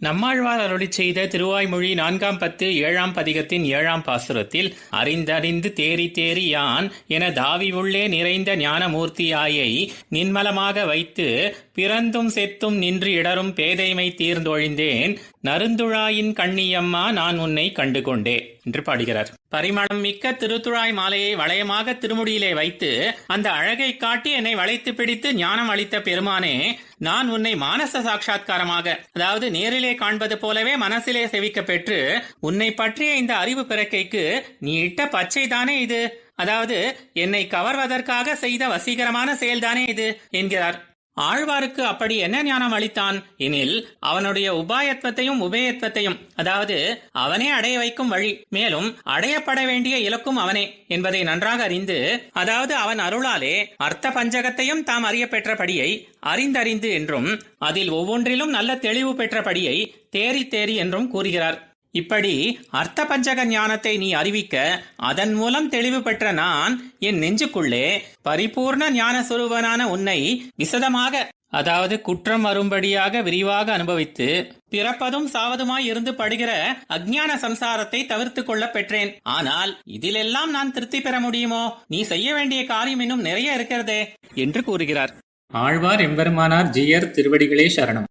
நம்மாழ்வார் அருளி செய்த திருவாய்மொழி நான்காம் பத்து ஏழாம் பதிகத்தின் ஏழாம் பாசுரத்தில் அறிந்தறிந்து தேறி தேறி யான் என தாவி உள்ளே நிறைந்த ஞானமூர்த்தியாயை நின்மலமாக வைத்து பிறந்தும் செத்தும் நின்று இடரும் பேதைமை தீர்ந்தொழிந்தேன். நருந்துழாயின் கண்ணியம்மா நான் உன்னை கண்டு கொண்டே என்று பாடுகிறார். பரிமளம் மிக்க திருத்துழாய் மாலையை வளையமாக திருமுடியிலே வைத்து அந்த அழகை காட்டி என்னை வளைத்து பிடித்து ஞானம் அளித்த பெருமானே நான் உன்னை மானச சாட்சா்காரமாக அதாவது நேரிலே காண்பது போலவே மனசிலே செவிக்க பெற்று உன்னை பற்றிய இந்த அறிவு பிறக்கைக்கு நீ இட்ட பச்சை தானே இது? அதாவது என்னை கவர்வதற்காக செய்த வசீகரமான செயல்தானே இது? என்கிறார். ஆழ்வாருக்கு அப்படி என்ன ஞானம் அளித்தான்? எனில் அவனுடைய உபாயத்வத்தையும் உபயத்வத்தையும் அதாவது அவனே அடைய வைக்கும் வழி மேலும் அடையப்பட வேண்டிய இலக்கும் அவனே என்பதை நன்றாக அறிந்து அதாவது அவன் அருளாலே அர்த்த பஞ்சகத்தையும் தாம் அறிய பெற்றபடியை அறிந்தறிந்து என்றும் அதில் ஒவ்வொன்றிலும் நல்ல தெளிவு பெற்றபடியை தேறி தேறி என்றும் கூறுகிறார். இப்படி அர்த்த பஞ்சக ஞானத்தை நீ அறிவிக்க அதன் மூலம் தெளிவு பெற்ற நான் என் நெஞ்சுக்குள்ளே பரிபூர்ண ஞான சுரூபனான உன்னை விசதமாக அதாவது குற்றம் வரும்படியாக விரிவாக அனுபவித்து பிறப்பதும் சாவதுமாய் இருந்து படுகிற அஜ்ஞான சம்சாரத்தை தவிர்த்து கொள்ள பெற்றேன். ஆனால் இதிலெல்லாம் நான் திருப்தி பெற முடியுமோ? நீ செய்ய வேண்டிய காரியம் இன்னும் நிறைய இருக்கிறதே என்று கூறுகிறார். ஆழ்வார் எம்பெருமானார் ஜியர் திருவடிகளே சரணம்.